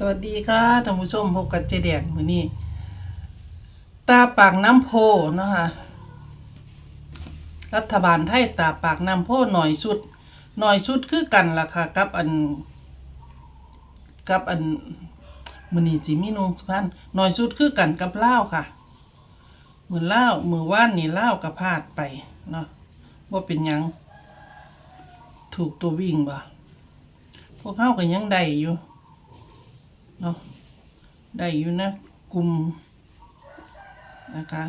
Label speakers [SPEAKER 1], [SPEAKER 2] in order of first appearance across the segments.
[SPEAKER 1] สวัสดีค่ะท่านผู้ชมพบกับเจแดงมือนี้ตาปากน้ำโพเนาะคะรัฐบาลไทยตาปากน้ำโพหน่อยสุดหน่อยสุดคือกันล่ะค่ะกับอัน กับอันมือนี้จิมีนงสุพรรณหน่อยสุดคือกันกับเล่าค่ะมือเล่ามือว่านนี่เล่ากับพาดไปเนาะว่าเป็นยัง ถูกตัววิ่งบ่พวกเข้ากันยังได้อยู่ เนาะได้อยู่นะกลุ่มนะคะ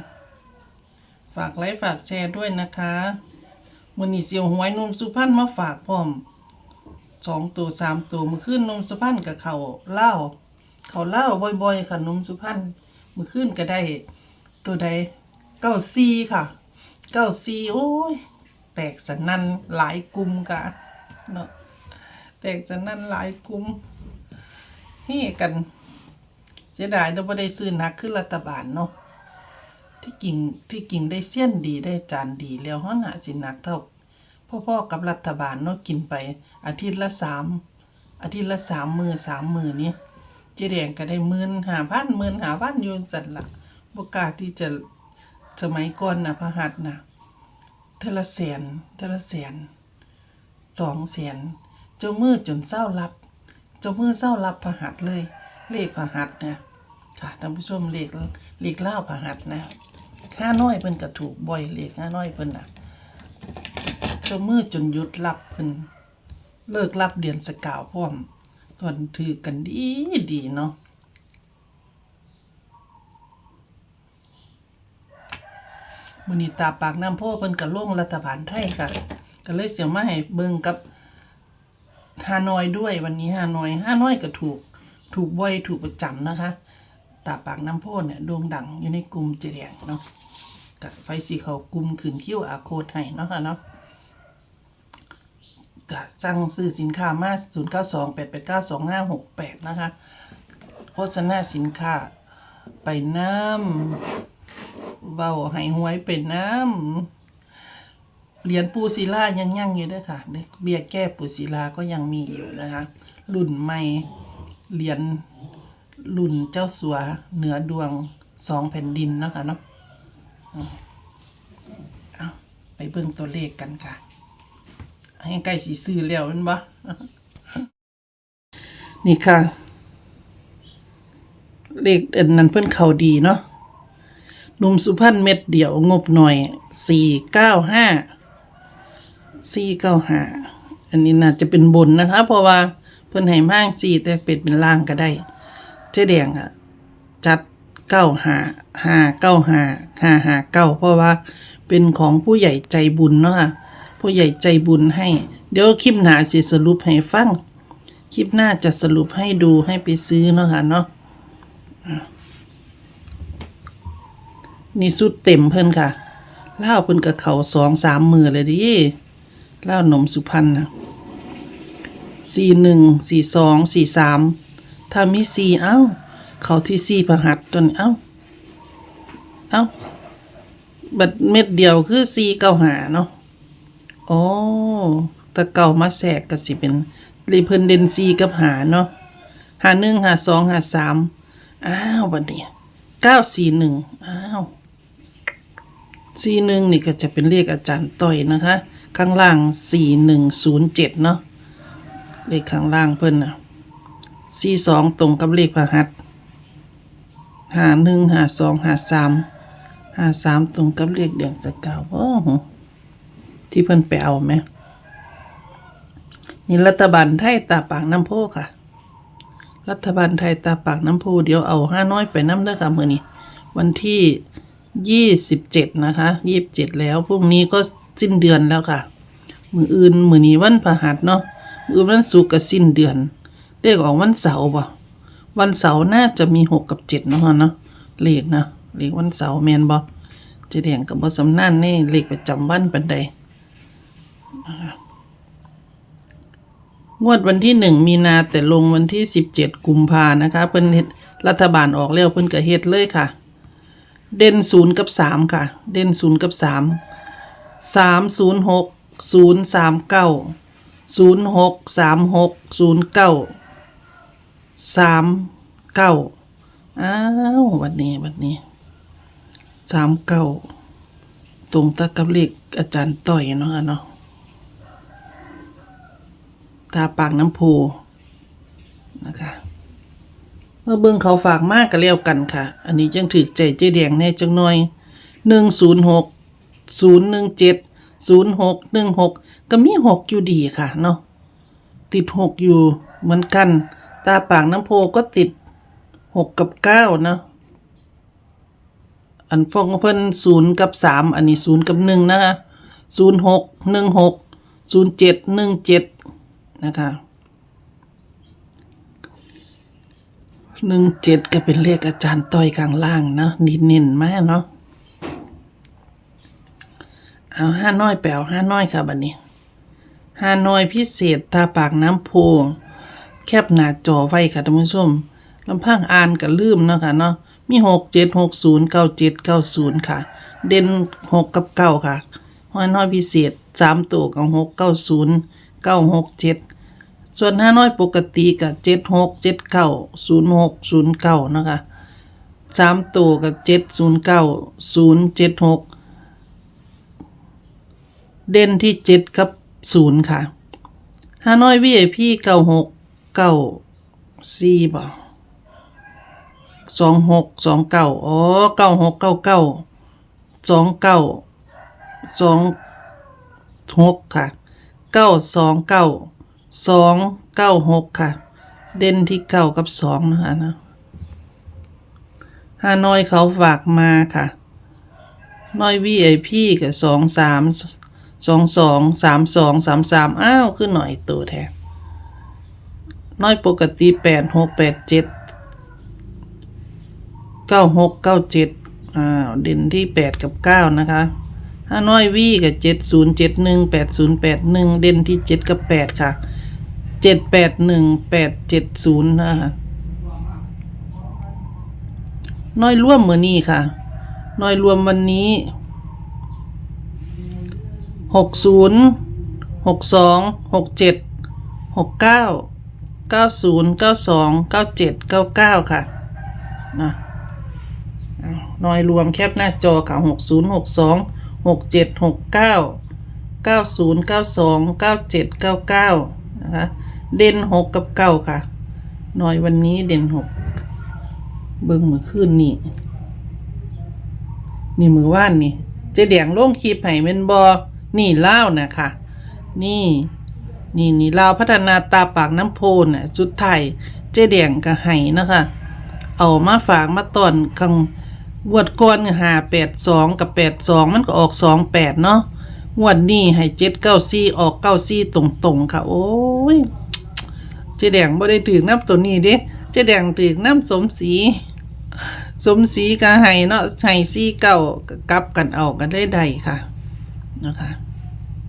[SPEAKER 1] ฝากไลค์ฝากแชร์ด้วยนะคะมือนี้เสียวหวยนุ่มสุพรรณมาฝากพร้อมสองตัวสามตัวมือขึ้นนมสุพรรณกับเขาเล่าเขาเล่าวบ่อยๆค่ะนมสุพรรณมือขึ้นก็ได้ ตัวใดเก้าซีค่ะเก้าซีโอ้ยแตกสนั่นหลายกลุ่มกะเนาะแตกสนั่นหลายกลุ่ม เฮ้กันเสียดายเราไม่ได้ซื้อนักขึ้นรัฐบาลเนาะที่กิ่งที่กิ่งได้เสี้ยนดีได้จานดีแล้วเขาหนาสินักเท่าพ่อๆกับรัฐบาลเนาะกินไป อาทิตย์ละสามอาทิตย์ละสามมือสามมือนี่เจ๊แดงก็ได้หมื่นหาพันหมื่นหาพันอยู่จัดละบกล้าที่จะสมัยก่อนนะพระหัตนะเทละแสนเทละแสนสองแสนเจ้ามือจนเศร้ารับ เจ้ามือเศร้ารับพระหัตถ์เลย เลขพระหัตถ์นะค่ะท่านผู้ชมเลขเลขเล่าพระหัตถ์นะห้าน้อยเพิ่นก็ถูกบ่อยเลขห้าน้อยเพิ่นน่ะเจ้ามือจนหยุดรับเพิ่นเลิกรับเดือนสกาวพร้อมก่อนถือกันดีดีเนาะมือนี้ตาปากน้ำโพเพิ่นก็ลงรัฐบาลไทยค่ะ ก็เลยเสียมาให้เบิ่งกับ ฮานอยด้วยวันนี้ฮานอยฮานอยก็ถูก ถูกบ่อยถูกประจำนะคะ ตาปากน้ำโพนเนี่ยด่งดังอยู่ในกลุ่มเจเดียงเนาะกับไฟสีเขากลุ่มขืนคิ้วอาโคดให้เนาะค่ะเนาะก็สั่งซื้อสินค้ามา 0 9 2 8 8 9 2 5 6 8 นะคะ โฆษณาสินค้าไปน้ำเบาให้หวยเป็นน้ำ เหรียญปูศิลายังยั่งอยู่ด้วยค่ะเบี้ยแก้ปูศิลาก็ยังมีอยู่นะคะรุ่นใหม่เหรียญรุ่นเจ้าสัวเหนือดวงสองแผ่นดินนะคะเนาะเอาไปเบิ่งตัวเลขกันค่ะ ให้ใกล้สีซื้อแล้วแมันบ่นี่ค่ะ เลขเอ็นนั้นเพิ่อนเขาดีเนาะหนุ่มสุพรรณเม็ดเดียวงบหน่อยสี่เก้าห้า สี่เก้าหาอันนี้น่าจะเป็นบนนะคะ เพราะว่าเพิ่นให้มากสี่แต่เป็นเป็นล่างก็ได้ เจ๊แดงอะจัดเก้าหาห้าเก้าหาห้าหาเก้าเพราะว่าเป็นของผู้ใหญ่ใจบุญเนาะค่ะผู้ใหญ่ใจบุญให้ เดี๋ยวคลิปหน้าสิสรุปให้ฟังคลิปหน้าจะสรุปให้ดูให้ไปซื้อเนาะค่ะเนาะนี่สุดเต็มเพิ่นค่ะเล่าวเพิ่นกับเขาสองสามมือเลยดิ เล่าวนมสุพรรณนะสี่หนึ่งสี่สองสี่สามถ้ามีสี่เอ้า เขาที่สี่ประหัดตัวนี้เอ้า เอ้า บัดเม็ดเดียวคือสี่เก้าหาเนาะโอ้ตะเก่ามาแสกก็สิเป็นรีเพิ่นเดนซีกับหาเนาะหาหนึ่งหาสองหาสามอ้าวบัดนี้เก้าสี่หนึ่งอ้าวสี่หนึ่งนี่ก็จะเป็นเลขอาจารย์ต้อยนะคะ ข้างล่างสี่หนึ่งศูนย์เจ็ดเนาะเลขข้างล่างเพิ่นนะสี่สองตรงกับเลขพระหัสหาหนึ่งหาสองหาสามหาสามตรงกับเลขเดียงสกาวโอ้โหที่เพิ่นไปเอาไหมนี่รัฐบาลไทยตาปากน้ำโพค่ะ รัฐบาลไทยตาปากน้ำโพเดี๋ยวเอาห้าน้อยไปน้ำเด้อค่ะมือนี้ วันที่ยี่สิบเจ็ดนะคะยี่สิบเจ็ดแล้วพรุ่งนี้ก็ สิ้นเดือนแล้วค่ะ มืออื่นมือนี้วันพฤหัสเนาะมืออื่นวันศุกร์ก็สิ้นเดือนเลขออกวันเสาร์ป่ะวันเสาร์น่าจะมีหกกับเจ็ดเนาะเนาะเลขนะเลขวันเสาร์แมนบ่จะเดียงกับบสำนานนี่เลขประจำวันเป็นใดงวดวันที่หนึ่งมีนาแต่ลงวันที่สิบเจ็ดกุมภานะคะเพิ่นรัฐบาลออกแล้วเพิ่นก็เฮ็ดเลยค่ะ เด่นศูนย์กับสามค่ะ เด่นศูนย์กับสาม สามศูนย์หกศูนย์สามเก้าศูนย์หกสามหกศูนย์เก้าสามเก้าอ้าววันนี้วันนี้สามเก้าตรงตะกับเลขอาจารย์ต่อยเนาะเนาะตาปากน้ำโพนะคะเมื่อเบิ่งเขาฝากมากก็เลี้ยวกันค่ะ อันนี้จังถือใจเจ๊แดงแน่จังหน่อยหนึ่งศูนย์หก ศูนย์หนึ่งเจ็ดศูนย์หกหนึ่งหกก็มีหกอยู่ดีค่ะเนาะติดหกอยู่เหมือนกัน ตาปากน้ำโพก็ติดหกกับเก้านะอันพวกเพิ่นศูนย์กับสามอันนี้ศูนย์กับหนึ่งนะคะศูนย์หกหนึ่งหกศูนย์เจ็ดหนึ่งเจ็ดนะคะหนึ่งเจ็ดก็เป็นเลขอาจารย์ต้อยกลางล่างเนาะนิดเน้นมากเนาะ เอาห้าน้อยแปลวห้าน้อยค่ะบัดนี้ฮาน้อยพิเศษตาปากน้ำโพแคบหน้าจอไว้ค่ะท่านผู้ชมลำพังอ่านก็ลืมเนาะค่ะเนาะมีหกเจ็ดหกศูนย์เก้าเจ็ดเก้าศูนย์ค่ะ เด่นหกกับเก้าค่ะฮาน้อยพิเศษสามตัวกับหกเก้าศูนย์เก้าหกเจ็ดส่วนฮาน้อยปกติกับเจ็ดหกเจ็ดเก้าศูนย์หกศูนย์เก้านะคะสามตัวกับเจ็ดศูนย์เก้าศูนย์เจ็ดหก เด่นที่เจ็ดกับศูนย์ค่ะฮานอยวีไอพีเก้าหกเก้าสี่บ่สองหกสองเก้าอ๋อเก้าหกเก้าเก้าสองเก้าสองหกค่ะเก้าสองเก้าสองเก้าหกค่ะ เด่นที่เก้ากับสองนะคะนะฮานอยเขาฝากมาค่ะน้อยวีไอพีกับสองสาม สองสองสามสองสามสามอ้าวขึ้นหน่อยตัวแทนน้อยปกติแปดหกแปดเจ็ดเก้าหกเก้าเจ็ดอ้าวเด่นที่แปดกับเก้านะคะถ้าน้อยวีกับเจ็ดศูนย์เจ็ดหนึ่งแปดศูนย์แปดหนึ่งเด่นที่เจ็ดกับแปดค่ะเจ็ดแปดหนึ่งแปดเจ็ดศูนย์นะคะน้อยร่วมมือนี้ค่ะ น้อยรวมวันนี้ หกศูนย์หกสองหกเจ็ดหกเก้าเก้าศูนย์เก้าสองเก้าเจ็ดเก้าเก้าค่ะนะน้อยรวมแคปหน้าจอค่ะหกศูนย์หกสองหกเจ็ดหกเก้าเก้าศูนย์เก้าสองเก้าเจ็ดเก้าเก้านะคะเด่นหกกับเก้าค่ะน้อยวันนี้เด่นหกเบิ่งมือขึ้นนี่นี่มือว่านนี่เจ๊แดงลงคลิปให้แม่นบอ นี่เล่านะค่ะนี่ นี่นี่เลาพัฒนาตาปากน้ำโพนน่ะสุดไทยเจ๊แดงก็ให้นะคะ เอามาฝากมาตอนกลางงวดก่อนหาแปดสองกับแปดสองมันก็ออกสองแปดเนาะงวดนี้ให้เจ็ดเก้าซี่ออกเก้าซี่ตรงๆค่ะ โอ้ยเจแดงบ่ได้ถือน้ำตัวนี้เด้เจแดงถือน้ำสมศรีสมศรีก็ให้เนาะให้ซี่เก่ากับกันเอากันได้ใดค่ะ นะคะ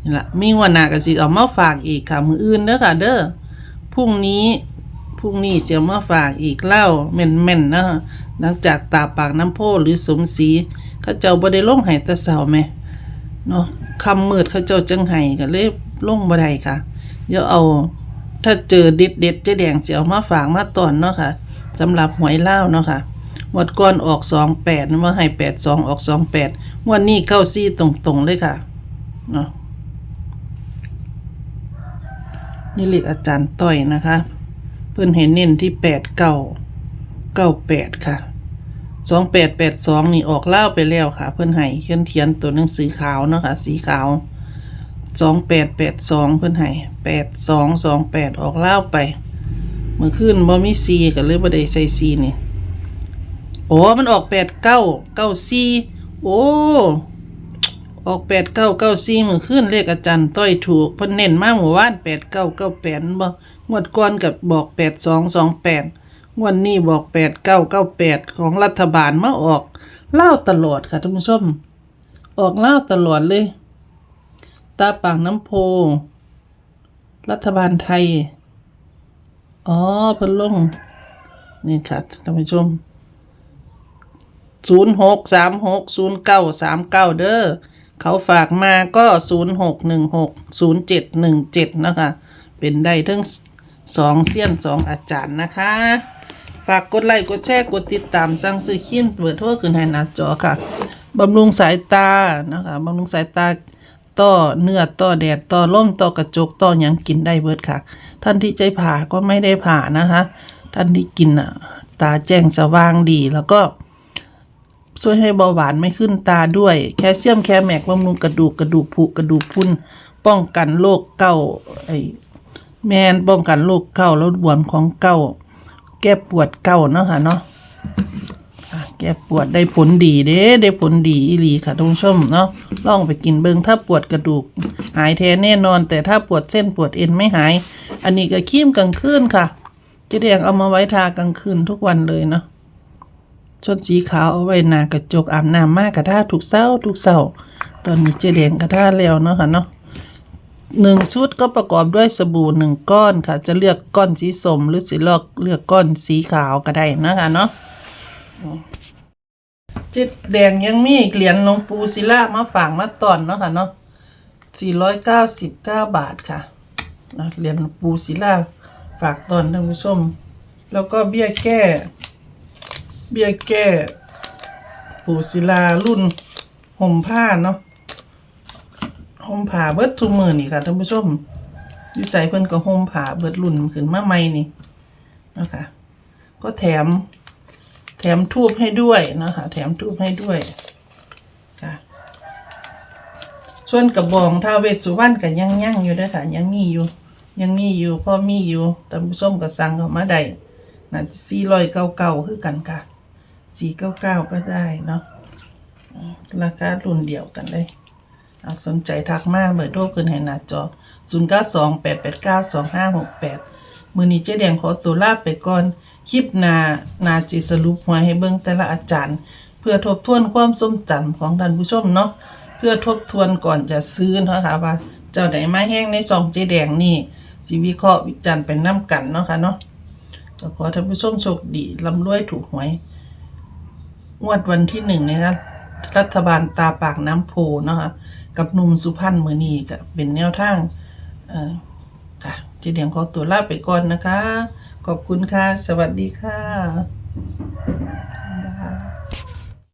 [SPEAKER 1] นี่ละมีวันหนาก็สิเอามาฝากอีกค่ะ มืออื่นเด้อค่ะ เด้อพรุ่งนี้พรุ่งนี้เสียมาฝากอีกเล่าแม่นๆเนาะหลังจากตาปากน้ำโพหรือสมศรีเขาเจ้าบ่ได้ลงให้ต่เช้าแหมเนาะคำมืดเขาเจ้าจังให้ก็เลยลงบ่ได้ค่ะ เดี๋ยวเอา ถ้าเจอเด็ดเด็ดเจ๊แดงเสียเอามาฝากมาตอนเนาะค่ะสำหรับหวยเล่าเนาะค่ะหมดก่อนออกสองแปดว่าให้แปดสองออกสองแปดวันนี้เข้าซี่ตรงๆเลยค่ะ นาะนี่เลขอาจารย์ต้อยนะคะ เพื่อนเห็นเน้นที่แปดเก้าเก้าแปดค่ะสองแปดแปดสองนี่ออกเล่าไปแล้วค่ะ เพื่อนให้เขียนเทียนตัวหนังสือขาวเนาะค่ะ สีขาวสองแปดแปดสองเพื่อนให้แปดสองสองแปดออกเล่าไป เมื่อคืนบ่มีซีก็เลยบ่ได้ใส่ซีนี่โอ้มันออกแปดเก้าเก้าซีโอ้ ออกแปดเก้าเก้าซีเมื่อคืนเลขอาจารย์ต้อยถูกเพิ่นเน้นมาเมื่อวานแปดเก้าเก้าแปดบ่งวดก่อนกับบอกแปดสองสองแปดงวดนี้บอกแปดเก้าเก้าแปดของรัฐบาลมาออกเล่าตลอดค่ะท่านผู้ชม ออกเล่าตลอดเลย ตาปากน้ำโพ รัฐบาลไทย อ๋อเพิ่นลงนี่ค่ะท่านผู้ชมศูนย์หกสามหกศูนย์เก้าสามเก้าเด้อ เขาฝากมาก็ศูนย์หกหนึ่งหกศูนย์เจ็ดหนึ่งเจ็ดนะคะ เป็นได้ทั้งสองเซียนสองอาจารย์นะคะ ฝากกดไลค์กดแชร์กดติดตามสั่งซื้อครีมเปิดโทรขึ้นให้หน้าจอค่ะบำรุงสายตานะคะบำรุงสายตาต่อเนื้อต่อแดดต่อล่มต่อกระจกต่อหยังกินได้เบิดค่ะ ท่านที่ใจผ่าก็ไม่ได้ผ่านะคะ ท่านที่กินอะ ตาแจ้งสว่างดีแล้วก็ ช่วยให้เบาหวานไม่ขึ้นตาด้วย แคลเซียมแคลแมกบำรุงกระดูกกระดูกผุกระดูกพรุนป้องกันโรคเก้าไอแมนป้องกันโรคเก้าลดบวมของเก้า แก้ปวดเก้าเนาะค่ะเนาะแก้ปวดได้ผลดีเด้ได้ผลดีอีหลีค่ะทุกผู้ชมเนาะลองไปกินเบิงถ้าปวดกระดูก หายแท้แน่นอน แต่ถ้าปวดเส้นปวดเอ็นไม่หาย อันนี้ก็ครีมกลางคืนค่ะเจะแดงเอามาไว้ทากลางคืนทุกวันเลยเนาะ ชุดสีขาวเอาไว้หน้ากระจกอาบน้ำมากกระทาทุกเช้าทุกเช้าตอนนี้เจแดงกระทาแล้วเนาะค่ะเนาะหนึ่งชุดก็ประกอบด้วยสบู่หนึ่งก้อนค่ะ จะเลือกก้อนสีส้มหรือสีลอกเลือกก้อนสีขาวก็ได้นะคะเนาะเจ็ดแดงยังมีเหรียญหลวงปู่ศิลามาฝากมาตอนเนาะค่ะเนาะสี่ร้อยเก้าสิบเก้าบาทค่ะนะเหรียญหลวงปู่ศิลาฝากตอนท่านผู้ชม แล้วก็เบี้ยแก้ เบี้ยแก้ปูศิลารุ่นห่มผ้าเนาะห่มผ้าเบิดทุกมือนี่ค่ะท่านผู้ชมอยู่ใส่เพิ่นก็ห่มผ้าเบิดรุ่นขึ้นมาใหม่นี่นะคะก็แถม แถมทูบให้ด้วยนะคะแถมทูบให้ด้วยค่ะส่วนกระบองท้าเวสสุวรรณก็ยังยังอยู่ด้วยค่ะยังมีอยู่ ยังมีอยู่พ่อมีอยู่ท่านผู้ชมก็สั่งเข้ามาได้น่าจะสี่ร้อยเก้าเก้าคือกันค่ะ สี่เก้าเก้าก็ได้เนาะราคารุ่นเดียวกันเลยเอาสนใจทักมาเบอร์โทรขึ้นให้หน้าจอ 0 9 2 8 8 9 2 5 6 8 มือนี้เจ๊แดงขอตัวลาไปก่อน คลิปนานาจิสรุปหวยให้เบิ่งแต่ละอาจารย์ เพื่อทบทวนความทรงจำของท่านผู้ชมเนาะ เพื่อทบทวนก่อนจะซื้อเนาะค่ะว่า เจ้าไหนมาแห้งในซองเจ๊แดงนี่จีวิเคราะห์วิจารณ์เป็นน้ำกันเนาะค่ะเนาะขอท่านผู้ชมโชคดีลำรวยถูกหวย งวดวันที่หนึ่งนะคะรัฐบาลตาปากน้ำโพเนาะคะกับหนุ่มสุพรรณมือนีก็เป็นแนวทางอ่อค่ะเจเดียงขอตัวลาไปก่อนนะคะ ขอบคุณค่ะ สวัสดีค่ะ